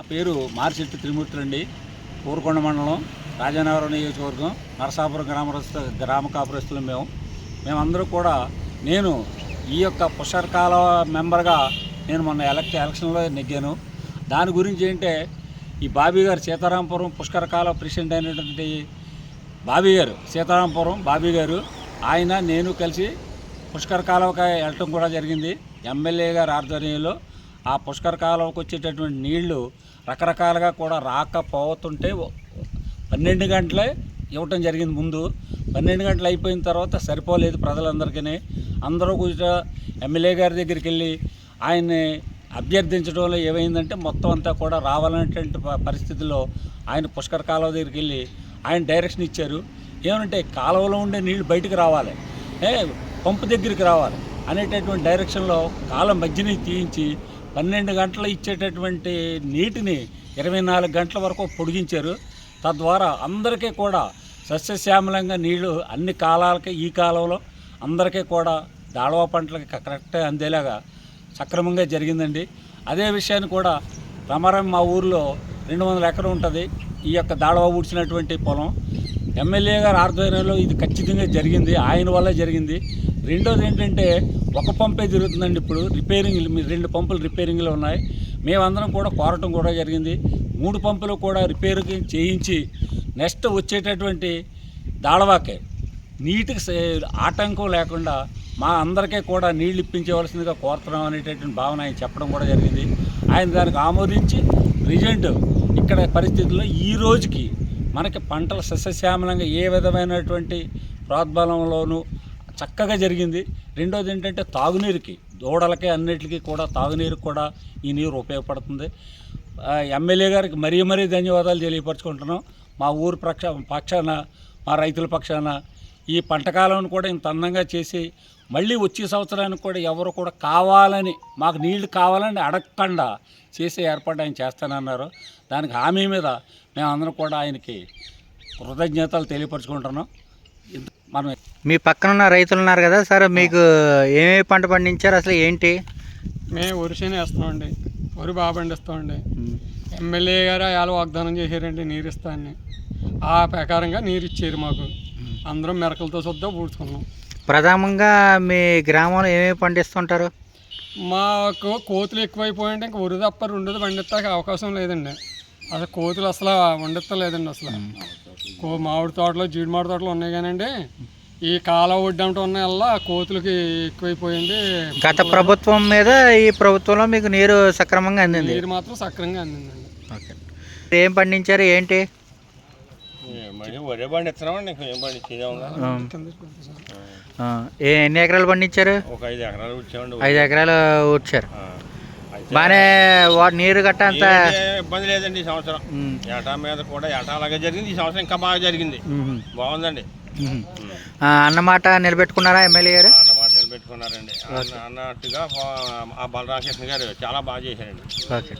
నా పేరు మారిశెట్టి త్రిమూర్తి అండి. ఊరుకొండ మండలం రాజానగరం నియోజకవర్గం నరసాపురం గ్రామరస్థ గ్రామ కాపురస్తులు మేము. మేమందరూ కూడా నేను ఈ యొక్క పుష్కరకాల మెంబర్గా నేను మొన్న ఎలక్ట్ ఎలక్షన్లో నెగ్గాను. దాని గురించి ఏంటంటే ఈ బాబీ గారు సీతారాంపురం పుష్కరకాల ప్రెసిడెంట్ అయినటువంటి బాబీ గారు సీతారాంపురం బాబీ గారు ఆయన నేను కలిసి పుష్కర కాలువకి వెళ్ళటం కూడా జరిగింది. ఎమ్మెల్యే గారి ఆధ్వర్యంలో ఆ పుష్కరకాలంకి వచ్చేటటువంటి నీళ్ళు రకరకాలుగా కూడా రాకపోతుంటే పన్నెండు గంటలే ఇవ్వటం జరిగింది ముందు. పన్నెండు గంటలు అయిపోయిన తర్వాత సరిపోలేదు ప్రజలందరికీ అందరూ కూడా ఎమ్మెల్యే గారి దగ్గరికి వెళ్ళి ఆయన్ని అభ్యర్థించడంలో ఏమైందంటే మొత్తం అంతా కూడా రావాలనేటువంటి పరిస్థితుల్లో ఆయన పుష్కర కాలువ దగ్గరికి వెళ్ళి ఆయన డైరెక్షన్ ఇచ్చారు. ఏమంటే కాలువలో ఉండే నీళ్ళు బయటకు రావాలి. ఏ పంపు దగ్గరికి రావాలి అనేటటువంటి డైరెక్షన్లో కాలం మధ్యని తీయించి పన్నెండు గంటలు ఇచ్చేటటువంటి నీటిని ఇరవై నాలుగు గంటల వరకు పొడిగించారు. తద్వారా అందరికీ కూడా సస్యశ్యామలంగా నీళ్ళు అన్ని కాలాలకి ఈ కాలంలో అందరికీ కూడా దాడవ పంటలకి కరెక్ట్గా అందేలాగా సక్రమంగా జరిగిందండి. అదే విషయాన్ని కూడా రమారం మా ఊర్లో రెండు వందల ఎకరం ఉంటుంది. ఈ యొక్క దాడవ ఊడ్చినటువంటి పొలం. ఎమ్మెల్యే గారు ఆధ్వర్యంలో ఇది ఖచ్చితంగా జరిగింది. ఆయన వల్లే జరిగింది. రెండోది ఏంటంటే ఒక పంపే జరుగుతుందండి ఇప్పుడు. రిపేరింగ్ రెండు పంపులు రిపేరింగ్లో ఉన్నాయి. మేమందరం కూడా కోరటం కూడా జరిగింది. మూడు పంపులు కూడా రిపేరింగ్ చేయించి నెక్స్ట్ వచ్చేటటువంటి దాళవాకే నీటికి ఆటంకం లేకుండా మా అందరికీ కూడా నీళ్ళు ఇప్పించవలసిందిగా కోరుతున్నాం అనేటటువంటి భావన ఆయన చెప్పడం కూడా జరిగింది. ఆయన దానికి ఆమోదించి రిజెంట్ ఇక్కడ పరిస్థితుల్లో ఈ రోజుకి మనకి పంటలు సస్యశ్యామలంగా ఏ విధమైనటువంటి ప్రోద్బలంలోనూ చక్కగా జరిగింది. రెండోది ఏంటంటే తాగునీరుకి దూడలకి అన్నిటికీ కూడా తాగునీరుకి కూడా ఈ నీరు ఉపయోగపడుతుంది. ఎమ్మెల్యే గారికి మరీ మరీ ధన్యవాదాలు తెలియపరచుకుంటున్నాం. మా ఊరు పక్ష పక్షాన మా రైతుల పక్షాన ఈ పంటకాలం కూడా ఇంత అందంగా చేసి మళ్ళీ వచ్చే సంవత్సరానికి కూడా ఎవరు కూడా కావాలని మాకు నీళ్ళు కావాలని అడగకుండా చేసే ఏర్పాటు ఆయన చేస్తానన్నారు. దానికి హామీ మీద మేమందరం కూడా ఆయనకి కృతజ్ఞతలు తెలియపరుచుకుంటున్నాం. మనం మీ పక్కన ఉన్న రైతులు ఉన్నారు కదా సార్ మీకు ఏమేమి పంట పండించారు అసలు ఏంటి? మేము వరిసేనే వేస్తామండి. వరి బాగా పండిస్తామండి. ఎమ్మెల్యే గారు అయాలు వాగ్దానం చేశారండి నీరు ఇస్తానని ఆ ప్రకారంగా నీరు ఇచ్చారు మాకు అందరం మెరకలతో సుద్దా పూడ్చుకున్నాం. ప్రధానంగా మీ గ్రామంలో ఏమేమి పండిస్తుంటారు? మాకు కోతులు ఎక్కువైపోయింటే ఇంక వరి తప్ప రెండోది పండిస్తాక అవకాశం లేదండి. అసలు కోతులు అసలు వండిస్తలేదండి అసలు. మామిడి తోటలు జీడి మామిడి తోటలు ఉన్నాయి కానండి. ఈ కాల ఒడ్డంట ఉన్న వల్ల కోతులకి ఎక్కువైపోయింది. గత ప్రభుత్వం మీద ఈ ప్రభుత్వంలో మీకు నీరు సక్రమంగా అందింది. నీరు మాత్రం సక్రంగా అందిందండి ఓకే. ఏం పండించారు? ఏంటి? ఇస్తున్నామండి ఇంక ఏం ఏ ఎన్ని ఎకరాలు పండించారు? ఒక ఐదు ఎకరాలు ఐదు ఎకరాలు. అయితే బాగానే వా- నీరు గట్ట అంతా ఇబ్బంది లేదండి ఈ సంవత్సరం. ఏటా మీద కూడా ఏటా అలాగే జరిగింది. ఈ సంవత్సరం ఇంకా బాగా జరిగింది. బాగుందండి. అన్నమాట నిలబెట్టుకున్నారా ఎమ్మెల్యే గారు? అన్నమాట నిలబెట్టుకున్నారండి. అన్న- అన్నట్టుగా ఆ బలరామకృష్ణ గారు చాలా బాగా చేశారండి. ఓకే.